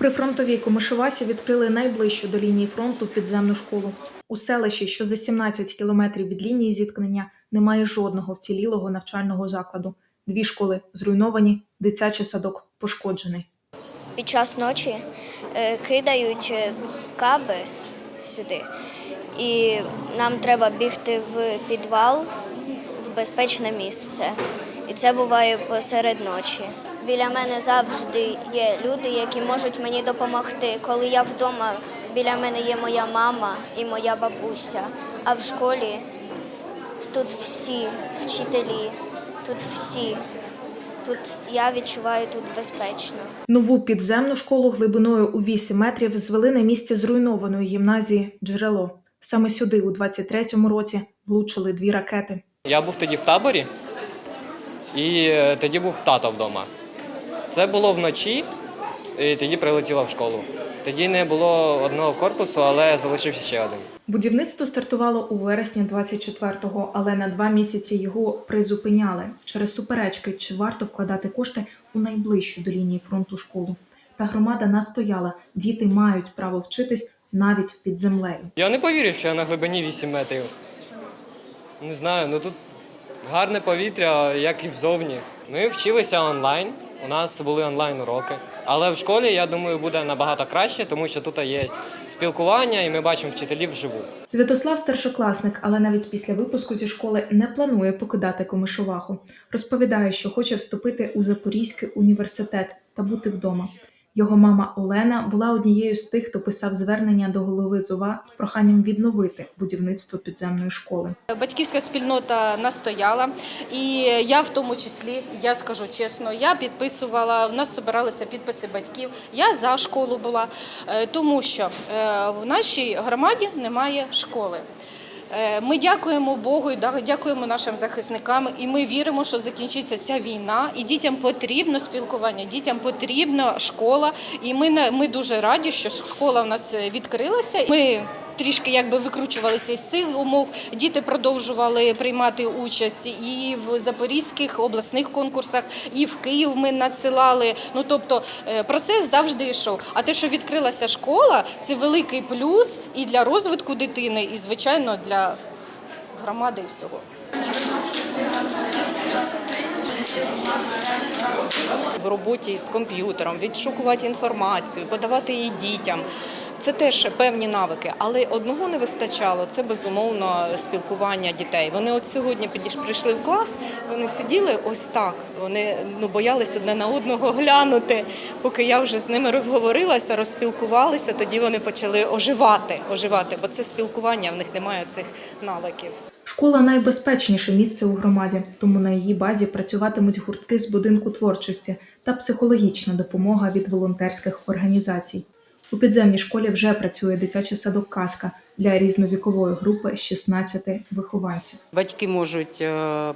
прифронтовій Комишевасі відкрили найближчу до лінії фронту підземну школу. У селищі, що за 17 кілометрів від лінії зіткнення, немає жодного вцілілого навчального закладу. Дві школи зруйновані, дитячий садок пошкоджений. Під час ночі е, кидають е, каби сюди, і нам треба бігти в підвал в безпечне місце. І це буває посеред ночі. Біля мене завжди є люди, які можуть мені допомогти. Коли я вдома, біля мене є моя мама і моя бабуся. А в школі тут всі вчителі, тут всі. Тут я відчуваю тут безпечно. Нову підземну школу глибиною у 8 метрів звели на місці зруйнованої гімназії Джерело. Саме сюди, у 23-му році, влучили дві ракети. Я був тоді в таборі, і е, тоді був тато вдома. Це було вночі, і тоді прилетіло в школу. Тоді не було одного корпусу, але залишився ще один. Будівництво стартувало у вересні 24-го, але на два місяці його призупиняли через суперечки, чи варто вкладати кошти у найближчу до лінії фронту школу. Та громада настояла, діти мають право вчитись навіть під землею. Я не повірив, що я на глибині 8 метрів. Не знаю, ну тут гарне повітря, як і взовні. Ми вчилися онлайн. У нас були онлайн уроки. Але в школі, я думаю, буде набагато краще, тому що тут є спілкування, і ми бачимо вчителів вживу. Святослав старшокласник, але навіть після випуску зі школи не планує покидати Комишуваху. Розповідає, що хоче вступити у Запорізький університет та бути вдома. Його мама Олена була однією з тих, хто писав звернення до голови ЗОВА з проханням відновити будівництво підземної школи. Батьківська спільнота настояла, і я в тому числі, я скажу чесно, я підписувала. У нас збиралися підписи батьків. Я за школу була, е, тому що е, в нашій громаді немає школи. Е, Ми дякуємо Богу і дякуємо нашим захисникам, і ми віримо, що закінчиться ця війна. І дітям потрібно спілкування, дітям потрібна школа. І ми ми дуже раді, що школа в нас е, відкрилася. Ми трішки якби викручувалися із сил умов. Діти продовжували приймати участь і в запорізьких обласних конкурсах, і в Київ ми надсилали. Ну тобто е, процес завжди йшов. А те, що відкрилася школа, це великий плюс і для розвитку дитини, і звичайно для громади і всього. в роботі з комп'ютером, відшукувати інформацію, подавати її дітям. Це теж певні навики, але одного не вистачало це безумовно спілкування дітей. Вони от сьогодні прийшли в клас, вони сиділи ось так. Вони ну боялись одне на одного глянути. Поки я вже з ними розговорилася, розспілкувалися, тоді вони почали оживати, оживати, бо це спілкування, в них немає цих навиків. Школа найбезпечніше місце у громаді, тому на її базі працюватимуть гуртки з будинку творчості та психологічна допомога від волонтерських організацій. У підземній школі вже працює дитячий садок Казка для різновікової групи з 16 вихованців. Батьки можуть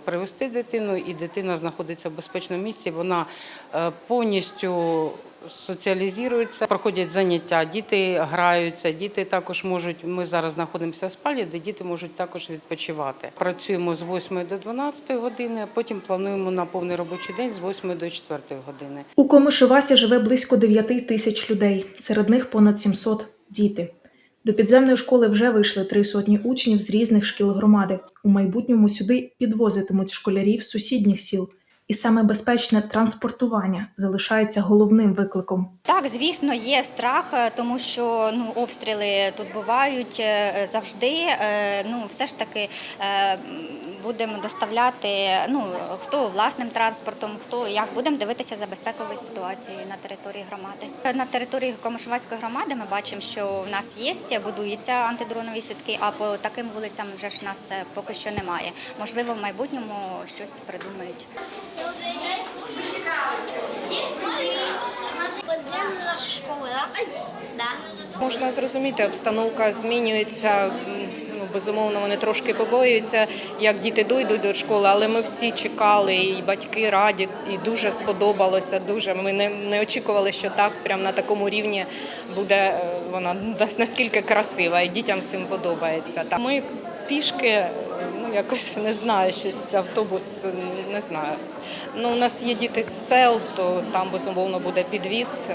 привести привезти дитину, і дитина знаходиться в безпечному місці. Вона е, повністю соціалізується, проходять заняття, діти граються, діти також можуть. Ми зараз знаходимося в спальні, де діти можуть також відпочивати. Працюємо з 8 до 12 години, а потім плануємо на повний робочий день з 8 до 4 години. У Комишевасі живе близько 9 тисяч людей, серед них понад 700 – діти. До підземної школи вже вийшли три сотні учнів з різних шкіл громади. У майбутньому сюди підвозитимуть школярів з сусідніх сіл. І саме безпечне транспортування залишається головним викликом. Так, звісно, є страх, е, тому що ну обстріли тут бувають е, завжди. Е, Ну, все ж таки будемо доставляти. Ну хто власним транспортом, хто як будемо дивитися за безпековою ситуацією на території громади. На території Комишувацької громади ми бачимо, що в нас є, будуються антидронові сітки, а по таким вулицям вже ж нас е, поки що немає. Можливо, в майбутньому щось придумають. Подземна наша школа. Да. Можна зрозуміти, обстановка змінюється. Безумовно, вони трошки побоюються, як діти дойдуть до школи, але ми всі чекали, і батьки раді, і дуже сподобалося. Дуже ми не, не очікували, що так, прямо на такому рівні буде е, вона нас- наскільки красива, і дітям всім подобається. Та ми пішки, е, ну якось не знаю, щось автобус, е, не знаю. Ну, у нас є діти з сел, то там безумовно буде підвіз.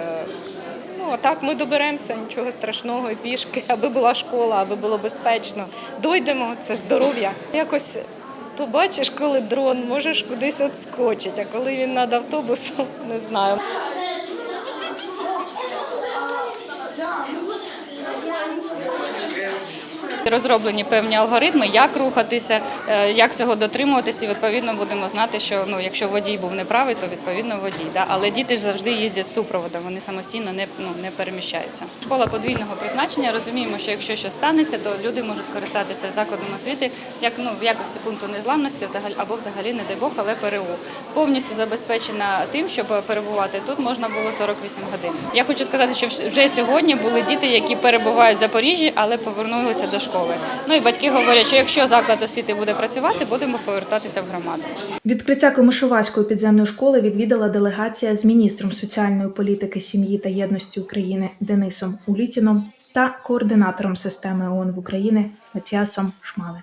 Ну, так ми доберемося, нічого страшного, пішки, аби була школа, аби було безпечно. Дойдемо, це здоров'я. Якось то бачиш, коли дрон, можеш кудись отскочити, а коли він над автобусом, не знаю. Розроблені певні алгоритми, як рухатися, е, як цього дотримуватися. І відповідно будемо знати, що ну, якщо водій був неправий, то відповідно водій. Да? Але діти ж завжди їздять з супроводом, вони самостійно не, ну, не переміщаються. Школа подвійного призначення. Розуміємо, що якщо щось станеться, то люди можуть скористатися закладом освіти як ну в якості пункту незламності, або взагалі не дай Бог, але ПРУ повністю забезпечена тим, щоб перебувати тут можна було 48 годин. Я хочу сказати, що вже сьогодні були діти, які перебувають в Запоріжжі, але повернулися до школи. Ну і батьки говорять, що якщо заклад освіти буде працювати, будемо повертатися в громаду. Відкриття Комишувацької підземної школи відвідала делегація з міністром соціальної політики, сім'ї та єдності України Денисом Уліціном та координатором системи ООН в Україні Матіасом Шмале.